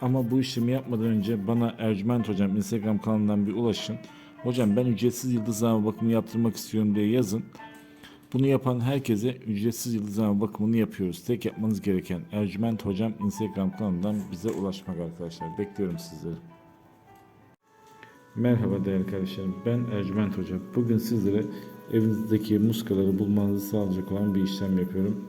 Ama bu işlemi yapmadan önce bana Ercüment Hocam Instagram kanalından bir ulaşın. Hocam ben ücretsiz yıldızlama bakımı yaptırmak istiyorum diye yazın. Bunu yapan herkese ücretsiz yıldızlama bakımını yapıyoruz. Tek yapmanız gereken Ercüment Hocam Instagram kanalından bize ulaşmak arkadaşlar. Bekliyorum sizleri. Merhaba değerli kardeşlerim. Ben Ercüment Hoca. Bugün sizlere evinizdeki muskaları bulmanızı sağlayacak olan bir işlem yapıyorum.